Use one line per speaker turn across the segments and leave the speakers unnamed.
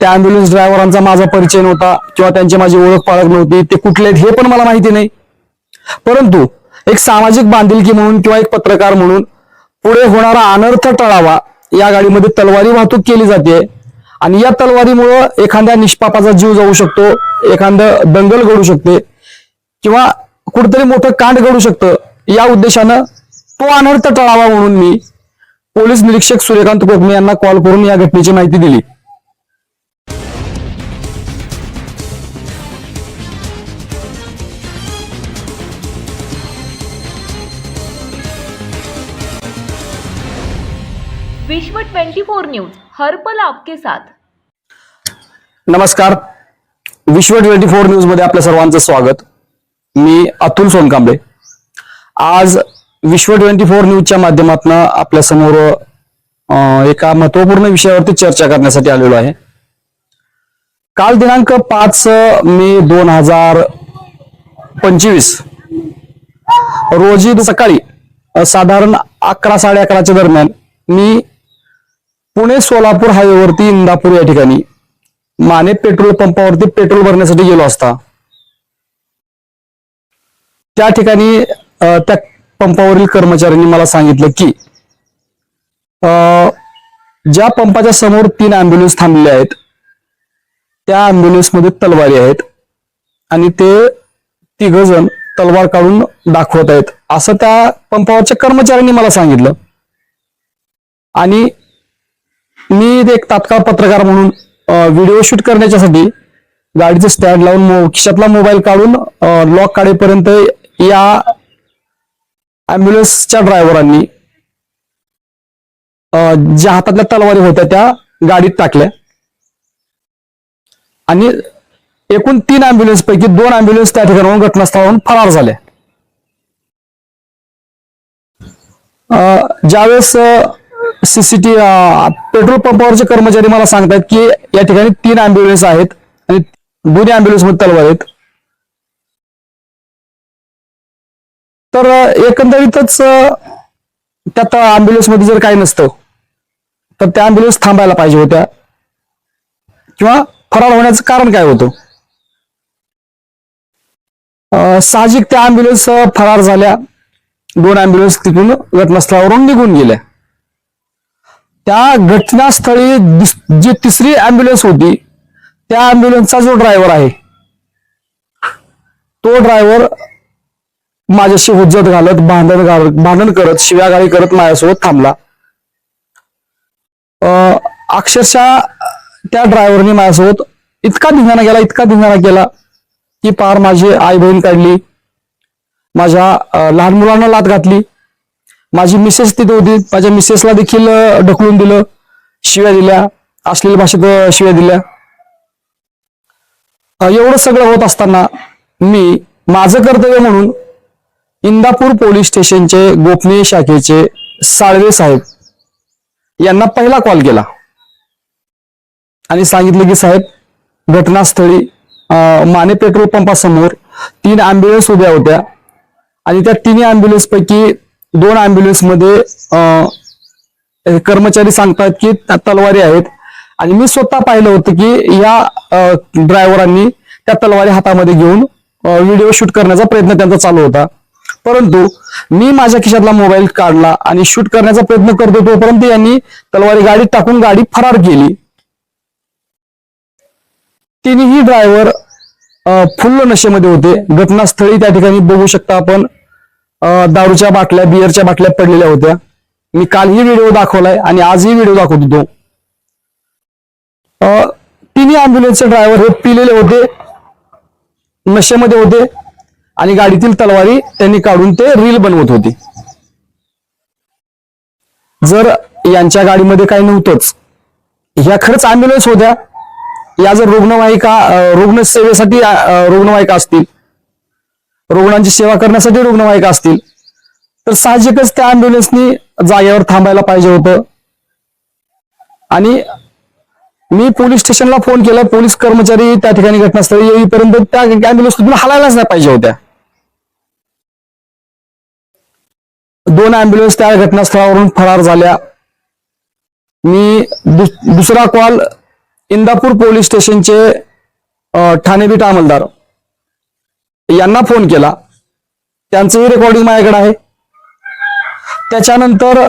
त्या अँब्युलन्स ड्रायव्हरांचा माझा परिचय नव्हता किंवा त्यांची माझी ओळख पाळख नव्हती. ते कुठले आहेत हे पण मला माहिती नाही. परंतु एक सामाजिक बांधिलकी म्हणून किंवा एक पत्रकार म्हणून पुढे होणारा अनर्थ टळावा या गाडीमध्ये तलवारी वाहतूक केली जाते. आणि या तलवारीमुळं एखाद्या निष्पापाचा जीव जाऊ शकतो एखादं दंगल घडू शकते किंवा कुठतरी मोठं कांड घडू शकतं. या उद्देशानं तो अनर्थ टळावा म्हणून मी पोलीस निरीक्षक सूर्यकांत कोकमे यांना कॉल करून या घटनेची माहिती दिली.
विश्व 24 न्यूज हर पल आपके साथ.
नमस्कार. विश्व ट्वेंटी फोर न्यूजमध्ये आपल्या सर्वांचं स्वागत. मी अतुल सोनकांबळे. आज विश्व ट्वेंटी फोर न्यूजच्या माध्यमातून आपल्यासमोर एका महत्त्वपूर्ण विषयावरती चर्चा करण्यासाठी आलेलो आहे. काल दिनांक पाच मे दोन हजार पंचवीस रोजी सकाळी साधारण अकरा साडे अकराच्या दरम्यान मी पुणे सोलापूर हायवेवरती इंदापूर या ठिकाणी माने पेट्रोल पंपावरती पेट्रोल भरण्यासाठी गेलो असता. त्या ठिकाणी त्या पंपावरील कर्मचाऱ्यांनी मला सांगितलं की ज्या पंपाच्या समोर तीन अँब्युलन्स थांबलेल्या आहेत त्या अँब्युलन्समध्ये तलवारी आहेत आणि ते तिघ जण तलवार काढून दाखवत आहेत असं त्या पंपावरच्या कर्मचाऱ्यांनी मला सांगितलं. आणि मी एक तात्काळ पत्रकार म्हणून व्हिडिओ शूट करण्याच्यासाठी गाडीचं स्टँड लावून खिशातला मोबाईल काढून लॉक काढेपर्यंत या अँब्युलन्सच्या ड्रायव्हरांनी ज्या हातातल्या तलवारी होत्या त्या गाडीत टाकल्या. आणि एकूण तीन अँब्युलन्स पैकी दोन अँब्युलन्स त्या ठिकाणाहून घटनास्थळावरून फरार झाल्या ज्यावेळेस सीसीटी पेट्रोल पंपावरचे कर्मचारी मला सांगतात की या ठिकाणी तीन अँब्युलन्स आहेत आणि दोन्ही अँब्युलन्समध्ये तलवार आहेत. तर एकंदरीतच त्यात अँब्युलन्समध्ये जर काही नसतं तर त्या अँब्युलन्स थांबायला पाहिजे होत्या. किंवा फरार होण्याचं कारण काय होतं? साहजिक त्या अँब्युलन्स फरार झाल्या. दोन अँब्युलन्स तिथून घटनास्थळावरून निघून गेल्या. त्या घटनास्थळी जी तिसरी अँब्युलन्स होती त्या अँब्युलन्सचा जो ड्रायव्हर आहे तो ड्रायव्हर माझ्याशी हुज्जत घालत भांडण घाल भांडण करत शिव्यागाळी करत माझ्यासोबत थांबला. अं, अक्षरशः त्या ड्रायव्हरने माझ्यासोबत इतका धिंगाणा केला इतका धिंगाणा केला की पार माझी आई बहीण काढली माझ्या लहान मुलांना लात घातली माझी मिसेस तिथे होती. माझ्या मिसेसला देखील ढकलून दिलं. शिव्या दिल्या. असलेल्या भाषेत शिव्या दिल्या. एवढं सगळं होत असताना मी माझं कर्तव्य म्हणून इंदापूर पोलीस स्टेशनचे गोपनीय शाखेचे साळवे साहेब यांना पहिला कॉल केला. आणि सांगितलं की साहेब घटनास्थळी माने पेट्रोल पंपासमोर तीन अँब्युलन्स उभ्या होत्या. आणि त्या तिन्ही अँब्युलन्स पैकी दोन अँब्युलन्समध्ये कर्मचारी सांगतात की त्या तलवारी आहेत. आणि मी स्वतः पाहिलं होतं की या ड्रायव्हरांनी त्या तलवारी हातामध्ये घेऊन व्हिडिओ शूट करण्याचा प्रयत्न त्यांचा चालू होता. परंतु मी माझ्या खिशातला मोबाईल काढला आणि शूट करण्याचा प्रयत्न करत होतो परंतु यांनी तलवारी गाडीत टाकून गाडी फरार केली. तिन्ही ड्रायव्हर फुल्ल नशेमध्ये होते. घटनास्थळी त्या ठिकाणी बघू शकता आपण. दारूच्या बाटल्या बियरच्या बाटल्या पडलेल्या होत्या. मी कालही व्हिडिओ दाखवलाय आणि आजही व्हिडिओ दाखवत होतो तिन्ही अँब्युलन्सचे ड्रायव्हर हे पिलेले होते नशेमध्ये होते आणि गाडीतील तलवारी त्यांनी काढून ते रील बनवत होते. जर यांच्या गाडीमध्ये काही नव्हतंच ह्या खरंच अँब्युलन्स होत्या. या जर रुग्णवाहिका रुग्णसेवेसाठी रुग्णवाहिका असतील रुग्णांची सेवा करण्यासाठी रुग्णवाहिका असतील. तर साहजिकच त्या अँब्युलन्सनी जागेवर थांबायला पाहिजे होतं. आणि मी पोलीस स्टेशनला फोन केला. पोलीस कर्मचारी त्या ठिकाणी घटनास्थळी येईपर्यंत त्या अँब्युलन्स तिथून हलायलाच नाही पाहिजे होत्या. दोन अँब्युलन्स त्या घटनास्थळावरून फरार झाल्या. मी दुस- दुसरा कॉल इंदापूर पोलीस स्टेशनचे ठाणेबीट अंमलदार. यांना फोन केला. त्यांचंही रेकॉर्डिंग माझ्याकडे आहे. त्याच्यानंतर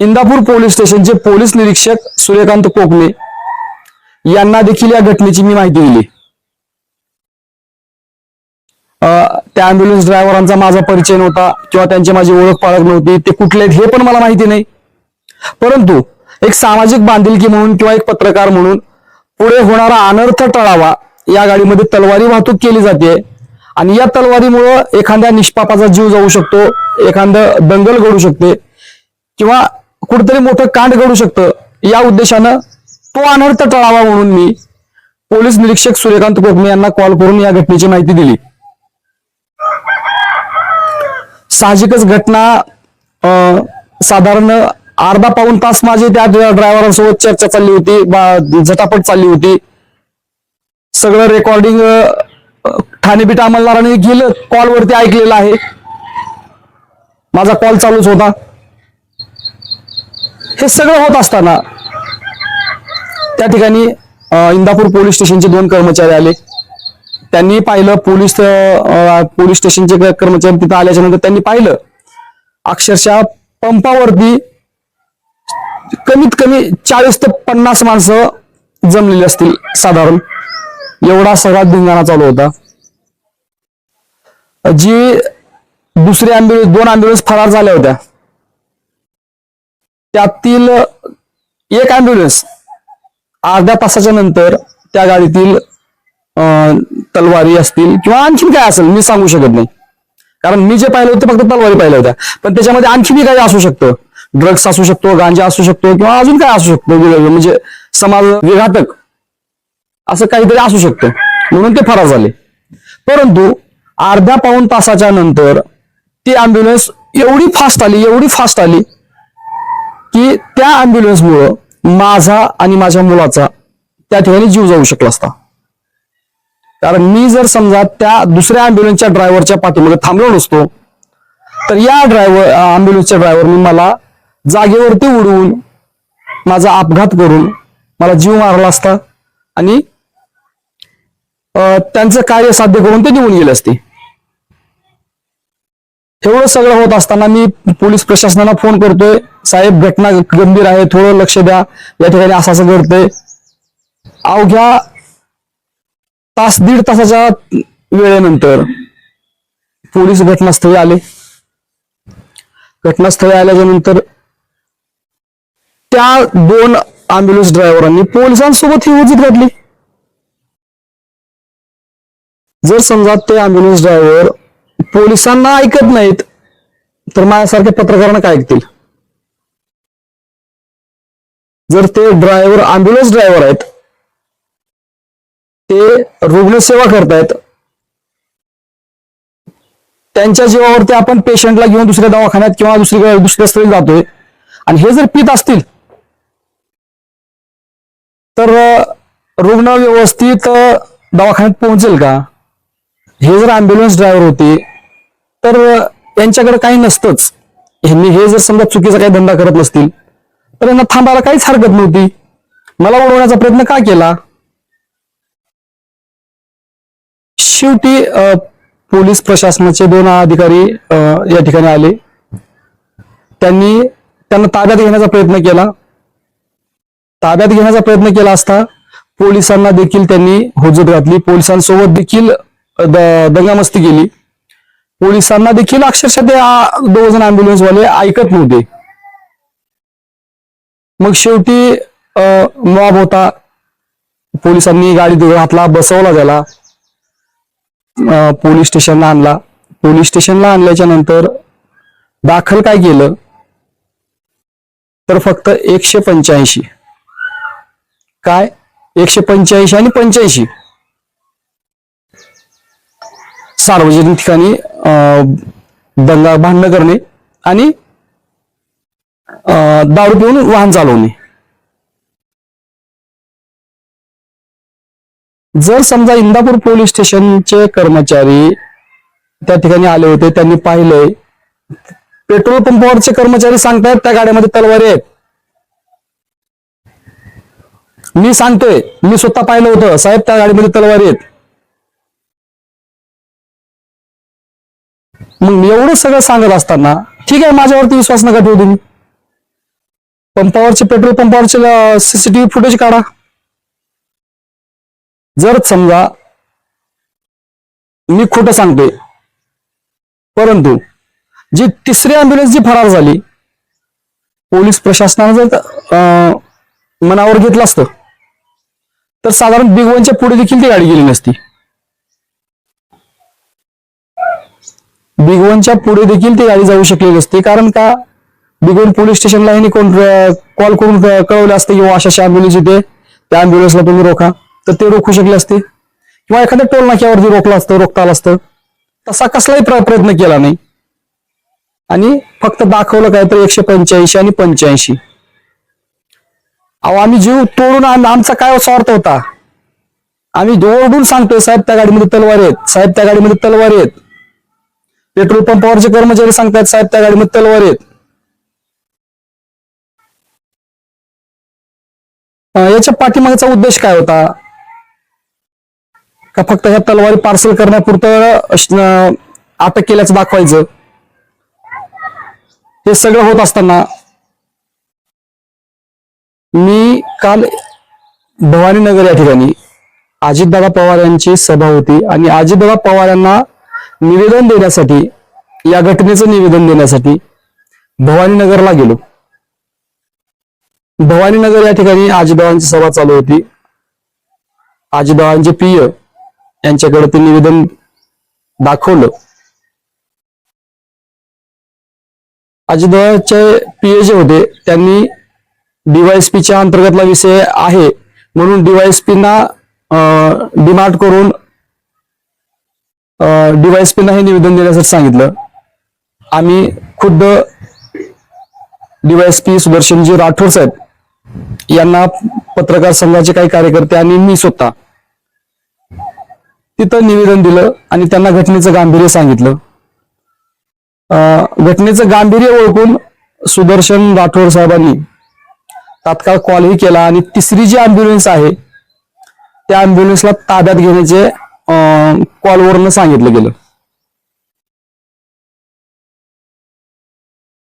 इंदापूर पोलीस स्टेशनचे पोलीस निरीक्षक सूर्यकांत कोकणे यांना देखील या घटनेची मी माहिती दिली. त्या अँब्युलन्स ड्रायव्हरांचा माझा परिचय नव्हता किंवा त्यांची माझी ओळख पाळख नव्हती. ते कुठले आहेत हे पण मला माहिती नाही. परंतु एक सामाजिक बांधिलकी म्हणून किंवा एक पत्रकार म्हणून पुढे होणारा अनर्थ टळावा या गाडीमध्ये तलवारी वाहतूक केली जाते. आणि या तलवारीमुळं एखाद्या निष्पापाचा जीव जाऊ शकतो एखादं दंगल घडू शकते किंवा कुठेतरी मोठं कांड घडू शकतं. या उद्देशानं तो अनर्थ टळावा म्हणून मी पोलीस निरीक्षक सूर्यकांत कोकमे यांना कॉल करून या घटनेची माहिती दिली. साहजिकच घटना अं, साधारण अर्धा पाऊन तास माझी त्या ड्रायव्हरांसोबत चर्चा चालली होती झटापट चालली होती. सगळं रेकॉर्डिंग ठाणे बीट अंमलदाराने गेलं कॉलवरती ऐकलेलं आहे. माझा कॉल चालूच होता. हे सगळं होत असताना त्या ठिकाणी इंदापूर पोलीस स्टेशनचे दोन कर्मचारी आले. त्यांनी पाहिलं पोलीस पोलीस स्टेशनचे कर्मचारी तिथं आल्याच्यानंतर त्यांनी पाहिलं अक्षरशः पंपावरती कमीत कमी चाळीस ते पन्नास माणसं जमलेली असतील साधारण. एवढा सगळा धिंगाणा चालू होता. जी दुसरी अँब्युलन्स दोन अँब्युलन्स फरार झाल्या होत्या. त्यातील एक अँब्युलन्स अर्ध्या तासाच्या नंतर त्या गाडीतील तलवारी असतील किंवा आणखीन काय असेल मी सांगू शकत नाही. कारण मी जे पाहिलं होतं फक्त तलवारी पाहिल्या होत्या. पण त्याच्यामध्ये आणखीनही काही असू शकतं. ड्रग्स असू शकतो गांजा असू शकतो किंवा अजून काय असू शकतो म्हणजे समाज विघातक. असं काहीतरी असू शकतं. म्हणून ते फरार झाले. परंतु अर्ध्या पाऊन तासाच्या नंतर ती अँब्युलन्स एवढी फास्ट आली एवढी फास्ट आली की त्या अँब्युलन्समुळं माझा आणि माझ्या मुलाचा त्या ठिकाणी जीव जाऊ शकला असता. कारण मी जर समजा त्या दुसऱ्या अँब्युलन्सच्या ड्रायव्हरच्या पाठीमध्ये थांबलो नसतो तर या ड्रायव्हर अँब्युलन्सच्या ड्रायव्हरने मला जागेवरती उडवून माझा अपघात करून मला जीव मारला असता आणि त्यांचं कार्य साध्य करून ते निघून गेले असते. एवढं सगळं होत असताना मी पोलीस प्रशासनाला फोन करतोय. साहेब घटना गंभीर आहे थोडं लक्ष द्या. या ठिकाणी असं असं घडतंय. अवघ्या तास दीड तासाच्या वेळेनंतर पोलीस घटनास्थळी आले. घटनास्थळी आल्याच्यानंतर त्या दोन अँब्युलन्स ड्रायव्हरांनी पोलिसांसोबत ही उजित घडली जर समजा ते अँब्युलन्स ड्रायव्हर पोलिसांना ऐकत नाहीत तर माझ्यासारख्या पत्रकारांना काय ऐकतील? जर ते ड्रायव्हर अँब्युलन्स ड्रायव्हर आहेत ते रुग्णसेवा करतायत त्यांच्या जीवावरती आपण पेशंटला घेऊन दुसऱ्या दवाखान्यात किंवा दुसरीकडे दुसऱ्या स्थळी जातोय आणि हे जर पित असतील तर रुग्ण व्यवस्थित दवाखान्यात पोहोचेल का? हे जर अँब्युलन्स ड्रायव्हर होते तर त्यांच्याकडे यांच्याकडे काही नसतंच. ह्यांनी हे जर समजा चुकीचा काही धंदा करत नसतील तर यांना थांबायला काहीच हरकत नव्हती. मला उडवण्याचा प्रयत्न का केला? शेवटी पोलीस प्रशासनाचे दोन अधिकारी या ठिकाणी आले. त्यांनी त्यांना ताब्यात घेण्याचा प्रयत्न केला. ताब्यात घेण्याचा प्रयत्न केला असता पोलिसांना देखील त्यांनी हुजत घातली. पोलिसांसोबत देखील दंगामस्ती केली. पोलिसांना देखील अक्षरशः ते आ, दोघ जण अँब्युलन्स वाले ऐकत नव्हते. मग शेवटी मॉब होता. पोलिसांनी गाडी घातला बसवला त्याला. पोलीस स्टेशनला आणला. पोलीस स्टेशनला आणल्याच्या नंतर दाखल काय केलं? तर फक्त एकशे पंच्याऐंशी. काय? एकशे पंच्याऐंशी आणि पंच्याऐंशी. सार्वजनिक ठिकाणी दंगा भांडणं करणे आणि दारू पिऊन वाहन चालवणे. जर समजा इंदापूर पोलीस स्टेशनचे कर्मचारी त्या ठिकाणी आले होते त्यांनी पाहिलंय पेट्रोल पंपावरचे कर्मचारी सांगतायत त्या गाड्यामध्ये तलवारी आहेत. मी सांगतोय मी स्वतः पाहिलं होतं साहेब त्या गाडीमध्ये तलवारी आहेत. मग एवढं सगळं सांगत असताना ठीक आहे माझ्यावरती विश्वास नका ठेवू तुम्ही. पंपावरचे पेट्रोल पंपावरचे सीसीटीव्ही फुटेज काढा. जर समजा मी खोटं सांगतोय परंतु जी तिसरी अँब्युलन्स जी फरार झाली पोलीस प्रशासनानं जर मनावर घेतलं असतं तर साधारण बिगवनच्या पुढे देखील ती गाडी गेली नसती. बिगवनच्या पुढे देखील ती गाडी जाऊ शकली असते. कारण का? बिगवन पोलीस स्टेशनला यांनी कोण कॉल करून कळवलं असतं किंवा अशा अँब्युलन्स इथे त्या अँब्युलन्सला तुम्ही रोखा तर ते रोखू शकले असते. किंवा एखाद्या टोल नाक्यावरती रोखलं असतं रोखता आलं असतं. तसा कसलाही प्र- प्रयत्न केला नाही. आणि फक्त दाखवलं काय तर एकशे पंच्याऐंशी आणि पंच्याऐंशी. अहो आम्ही जीव तोडून आमचा काय स्वार्थ होता? आम्ही ओरडून सांगतोय साहेब त्या गाडीमध्ये तलवार आहेत. साहेब त्या गाडीमध्ये तलवार आहेत. पेट्रोल पंपावरचे कर्मचारी सांगतात साहेब त्या गाडीमध्ये तलवार आहेत. याच्या पाठीमागचा उद्देश काय होता? का फक्त ह्या तलवारी पार्सल करण्यापुरतं अटक केल्याचं दाखवायचं? हे सगळं होत असताना मी काल भवानीनगर या ठिकाणी अजितदादा पवार यांची सभा होती आणि अजितदादा पवार यांना निवेदन देण्यासाठी या घटनेचं निवेदन देण्यासाठी भवानीनगरला गेलो. भवानीनगर या ठिकाणी आजीबाबांची सभा चालू होती. आजीबाबांचे पिय यांच्याकडे ते निवेदन दाखवलं. अजितदादाचे पीए जे होते त्यांनी डीवायएसपीच्या अंतर्गतला विषय आहे म्हणून डीवायएसपीना डिमांड करून डीवायएसपीना हे निवेदन देण्यासाठी सांगितलं. आम्ही खुद्द डीवायएसपी सुदर्शनजी राठोड साहेब यांना पत्रकार संघाचे काही कार्यकर्ते आणि मी स्वतः तिथं निवेदन दिलं आणि त्यांना घटनेचं गांभीर्य सांगितलं. घटनेचं गांभीर्य ओळखून सुदर्शन राठोड साहेबांनी तात्काळ कॉलही केला आणि तिसरी जी अँब्युलन्स आहे त्या अँब्युलन्सला ताब्यात घेण्याचे कॉलवरनं सांगितलं गेलं.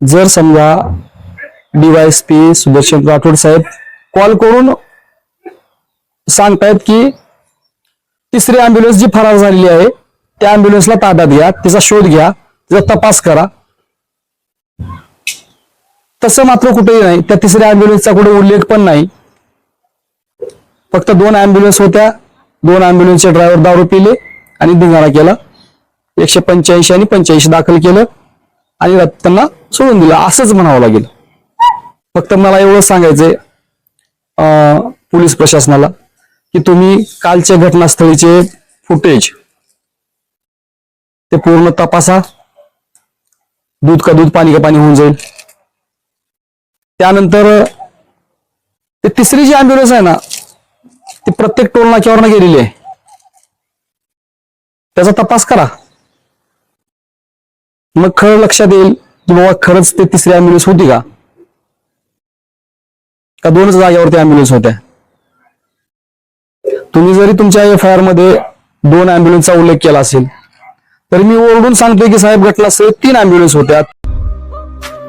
जर समजा डीवायएसपी सुदर्शन राठोड साहेब कॉल करून सांगतायत की तिसरी अँब्युलन्स जी फरार झालेली आहे त्या अँब्युलन्सला ताब्यात घ्या तिचा शोध घ्या तिचा तपास करा. तसं मात्र कुठेही नाही. त्या तिसऱ्या अँब्युलन्सचा कुठे उल्लेख पण नाही. फक्त दोन अँब्युलन्स होत्या. दोन अँब्युलन्सचे ड्रायव्हर दारू पिले आणि धिंगाणा केला. एकशे पंच्याऐंशी आणि पंच्याऐंशी दाखल केलं आणि त्यांना सोडून दिलं. असंच म्हणावं लागेल. फक्त मला एवढं सांगायचंय अं, पोलीस प्रशासनाला की तुम्ही कालच्या घटनास्थळीचे फुटेज ते पूर्ण तपासा. दूध का दूध पाणी का पाणी होऊन जाईल. त्यानंतर ते तिसरी जी अँब्युलन्स आहे ना ती प्रत्येक टोल नाक्यावरनं गेलेली आहे. त्याचा तपास करा. मग खरं लक्षात येईल की बाबा खरंच ते तिसरी अँब्युलन्स होती का? का दोनच जागेवरती अँब्युलन्स होत्या? तुम्ही जरी तुमच्या एफ आय आरमध्ये दोन अँब्युलन्सचा उल्लेख केला असेल तर मी ओरडून सांगतोय की साहेब घटनास्थळी तीन अँब्युलन्स होत्या.